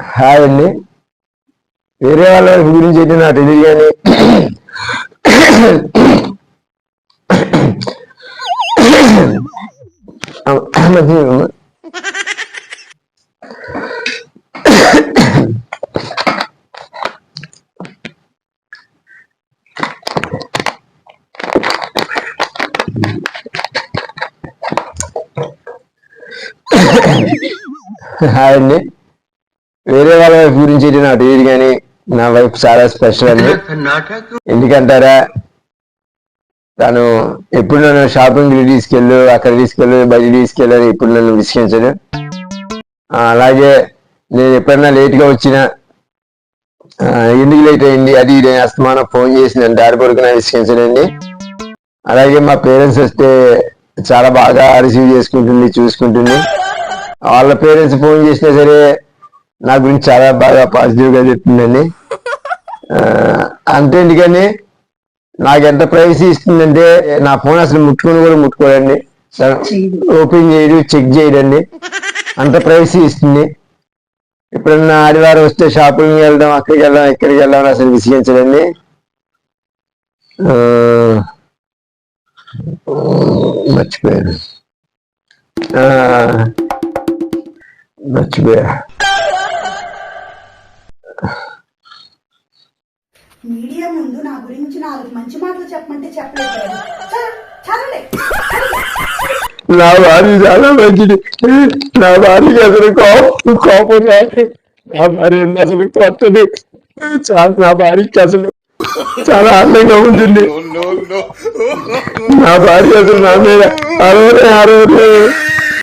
Hi అండి వేరే వాళ్ళ గురించి అయితే నాకు తెలియదు కానీ హాయ్ అండి వేరే వాళ్ళ వైఫ్ గురించి నాకు తెలియదు కానీ నా వైఫ్ చాలా స్పెషల్ అండి. ఎందుకంటారా తను ఎప్పుడు నన్ను షాపింగ్ తీసుకెళ్ళు అక్కడ తీసుకెళ్ళు బయట తీసుకెళ్ళు ఎప్పుడు నన్ను విసిగించడు అలాగే నేను ఎప్పుడైనా late గా వచ్చినా ఎందుకు లేట్ అయింది అది ఇది అస్తమానం ఫోన్ చేసి నన్ను దారి కొరకు విసిగించడండి అలాగే మా పేరెంట్స్ వస్తే చాలా బాగా రిసీవ్ చేసుకుంటుంది చూసుకుంటుంది. వాళ్ళ పేరెంట్స్ ఫోన్ చేసినా సరే నా గురించి చాలా బాగా పాజిటివ్గా చెప్తుందండి అంతే ఎందుకని నాకు ఎంత ప్రైవసీ ఇస్తుందంటే నా ఫోన్ అసలు ముట్టుకొని కూడా ముట్టుకోడండి ఓపెన్ చేయడు చెక్ చేయడండి. అంత ప్రైవసీ ఇస్తుంది. ఎప్పుడన్నా ఆదివారం వస్తే షాపింగ్ వెళ్దాం అక్కడికి వెళ్దాం ఇక్కడికి వెళ్దాం అసలు విసిగించడండి. మర్చిపోయాను. మర్చిపోయా. మీడియా ముందు నా గురించి నాలుగు మంచి మాటలు చెప్పమంటే చెప్పలేదు చదవండి. నా భార్య చాలా మంచిది. నా భార్యకి అసలు కోపం కోపం రాదు. నా భార్య అసలు కొత్తది చాలా నా భార్యకి అసలు చాలా అందంగా ఉంటుంది. నా భార్య అసలు నా మీద అరవై అరవై